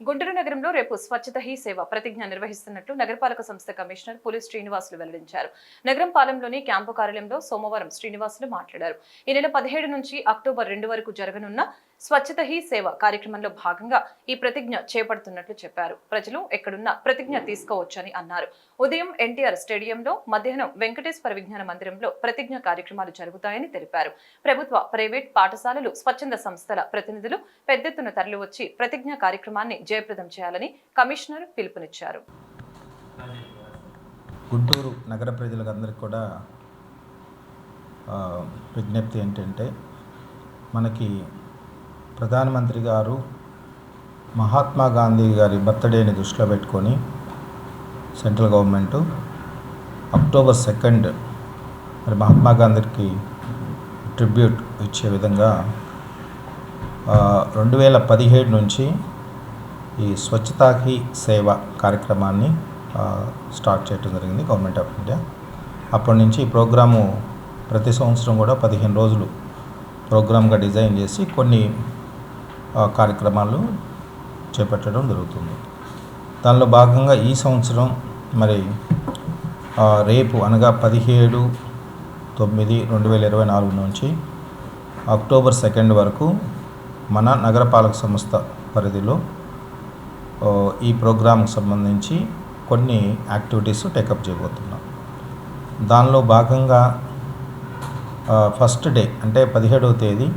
గుంటూరు నగరంలో రేపు స్వచ్ఛత హీ సేవ ప్రతిజ్ఞ నిర్వహిస్తున్నట్లు నగరపాలక సంస్థ కమిషనర్ పులి శ్రీనివాసులు వెల్లడించారు. నగరం పాలెంలోని క్యాంపు కార్యాలయంలో సోమవారం శ్రీనివాసులు మాట్లాడారు. ఈ నెల పదిహేడు నుంచి అక్టోబర్ రెండు వరకు జరగనున్న స్వచ్ఛత హీ సేవ కార్యక్రమంలో భాగంగా ఈ ప్రతిజ్ఞ చేపడుతున్నట్లు చెప్పారు. ప్రజలు ఎక్కడున్నా ప్రతిజ్ఞ తీసుకోవచ్చని అన్నారు. ఉదయం ఎన్టీఆర్ స్టేడియంలో మధ్యాహ్నం వెంకటేశ్వర విజ్ఞాన మందిరంలో ప్రతిజ్ఞ కార్యక్రమాలు జరుగుతాయని తెలిపారు. ప్రభుత్వ ప్రైవేట్ పాఠశాలలు స్వచ్ఛంద సంస్థల ప్రతినిధులు పెద్దెత్తున తరలివచ్చి ప్రతిజ్ఞ కార్యక్రమాన్ని జయప్రదం చేయాలని కమిషనర్ పిలుపునిచ్చారు. గుంటూరు నగర ప్రజలందరికీ కూడా విజ్ఞప్తి ఏంటంటే మనకి ప్రధానమంత్రి గారు మహాత్మా గాంధీ గారి బర్త్డేని దృష్టిలో పెట్టుకొని సెంట్రల్ గవర్నమెంటు అక్టోబర్ సెకండ్ మరి మహాత్మా గాంధీకి ట్రిబ్యూట్ ఇచ్చే విధంగా రెండు వేల పదిహేడు నుంచి ఈ స్వచ్ఛతాకి సేవ కార్యక్రమాన్ని స్టార్ట్ చేయడం జరిగింది గవర్నమెంట్ ఆఫ్ ఇండియా. అప్పటి నుంచి ఈ ప్రోగ్రాము ప్రతి సంవత్సరం కూడా పదిహేను రోజులు ప్రోగ్రామ్గా డిజైన్ చేసి కొన్ని కార్యక్రమాలు చేపట్టడం జరుగుతుంది. దానిలో భాగంగా ఈ సంవత్సరం మరి రేపు అనగా పదిహేడు తొమ్మిది రెండు వేల ఇరవై నాలుగు నుంచి అక్టోబర్ సెకండ్ వరకు మన నగరపాలక సంస్థ పరిధిలో ఈ ప్రోగ్రాంకి సంబంధించి కొన్ని యాక్టివిటీస్ టేకప్ చేయబోతున్నాం. దానిలో భాగంగా ఫస్ట్ డే అంటే పదిహేడవ తేదీ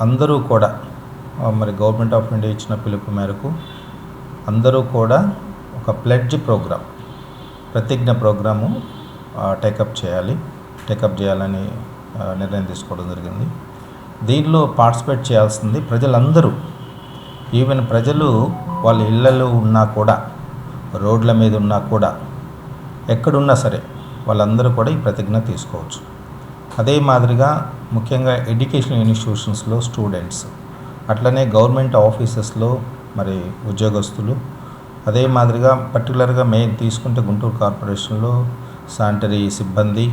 అందరూ కూడా మరి గవర్నమెంట్ ఆఫ్ ఇండియా ఇచ్చిన పిలుపు మేరకు అందరూ కూడా ఒక ప్లెడ్జ్ ప్రోగ్రామ్ ప్రతిజ్ఞ ప్రోగ్రాము టేకప్ చేయాలి టేకప్ చేయాలని నిర్ణయం తీసుకోవడం జరిగింది. దీనిలో పార్టిసిపేట్ చేయాల్సింది ప్రజలందరూ. ఈవెన్ ప్రజలు వాళ్ళ ఇళ్ళలో ఉన్నా కూడా రోడ్ల మీద ఉన్నా కూడా ఎక్కడున్నా సరే వాళ్ళందరూ కూడా ఈ ప్రతిజ్ఞ తీసుకోవచ్చు. అదే మాదిరిగా ముఖ్యంగా ఎడ్యుకేషన్ ఇన్స్టిట్యూషన్స్లో స్టూడెంట్స్ అట్లనే గవర్నమెంట్ ఆఫీసెస్లో మరి ఉద్యోగస్తులు అదే మాదిరిగా పర్టికులర్గా మెయిన్ తీసుకుంటే గుంటూరు కార్పొరేషన్లో శానిటరీ సిబ్బంది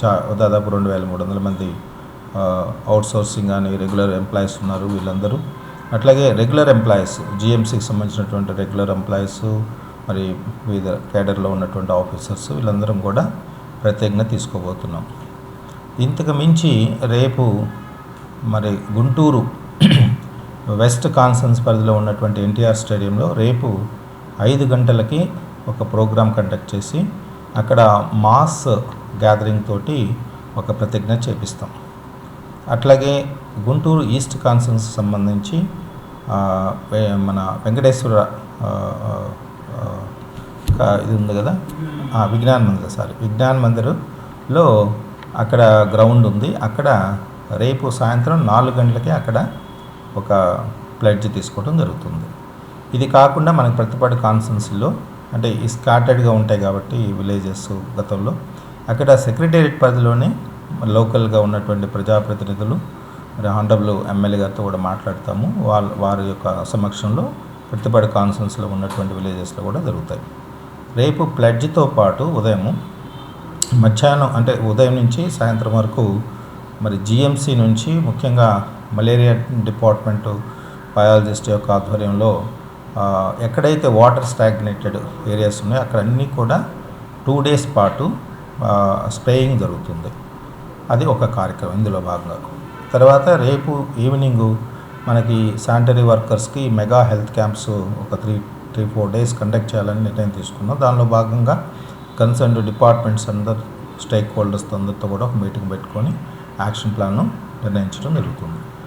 చా దాదాపు రెండు వేల మూడు వందల మంది అవుట్ సోర్సింగ్ రెగ్యులర్ ఎంప్లాయీస్ ఉన్నారు వీళ్ళందరూ. అట్లాగే రెగ్యులర్ ఎంప్లాయీస్ జిఎంసీకి సంబంధించినటువంటి రెగ్యులర్ ఎంప్లాయీస్ మరి వివిధ కేడర్లో ఉన్నటువంటి ఆఫీసర్స్ వీళ్ళందరం కూడా ప్రత్యేకంగా తీసుకోబోతున్నాం. ఇంతకు మించి రేపు మరి గుంటూరు వెస్ట్ కాన్సన్స్ పరిధిలో ఉన్నటువంటి ఎన్టీఆర్ స్టేడియంలో రేపు ఐదు గంటలకి ఒక ప్రోగ్రాం కండక్ట్ చేసి అక్కడ మాస్ గ్యాదరింగ్ తోటి ఒక ప్రతిజ్ఞ చేపిస్తాం. అట్లాగే గుంటూరు ఈస్ట్ కాన్సన్స్ సంబంధించి మన వెంకటేశ్వర ఇది ఉంది కదా? విజ్ఞాన విజ్ఞాన్ మందిర్ సారీ విజ్ఞాన్ మందిర్లో అక్కడ గ్రౌండ్ ఉంది. అక్కడ రేపు సాయంత్రం నాలుగు గంటలకి అక్కడ ఒక ప్లెడ్జ్ తీసుకోవడం జరుగుతుంది. ఇది కాకుండా మనకి ప్రతిపాటి కాన్సెన్స్లో అంటే ఈ స్కాటర్డ్గా ఉంటాయి కాబట్టి విలేజెస్ గతంలో అక్కడ సెక్రటేరియట్ పరిధిలోనే లోకల్గా ఉన్నటువంటి ప్రజాప్రతినిధులు మరి ఎమ్మెల్యే గారితో కూడా మాట్లాడతాము. వాళ్ళ వారి యొక్క సమక్షంలో ప్రతిపాటి కాన్సెన్స్లో ఉన్నటువంటి విలేజెస్లో కూడా జరుగుతాయి. రేపు ప్లెడ్జ్తో పాటు ఉదయం మధ్యాహ్నం అంటే ఉదయం నుంచి సాయంత్రం వరకు మరి జిఎంసి నుంచి ముఖ్యంగా మలేరియా డిపార్ట్మెంటు బయాలజిస్ట్ యొక్క ఆధ్వర్యంలో ఎక్కడైతే వాటర్ స్టాగ్నేటెడ్ ఏరియాస్ ఉన్నాయో అక్కడ అన్నీ కూడా టూ డేస్ పాటు స్ప్రేయింగ్ జరుగుతుంది. అది ఒక కార్యక్రమం ఇందులో భాగంగా. తర్వాత రేపు ఈవినింగ్ మనకి శానిటరీ వర్కర్స్కి మెగా హెల్త్ క్యాంప్స్ ఒక three three four days conduct చేయాలని నిర్ణయం తీసుకున్నాం. దానిలో భాగంగా కన్సర్న్ డిపార్ట్మెంట్స్ అందరు స్టేక్ హోల్డర్స్ అందరితో కూడా ఒక మీటింగ్ పెట్టుకొని యాక్షన్ ప్లాన్ను నిర్ణయించడం జరుగుతుంది.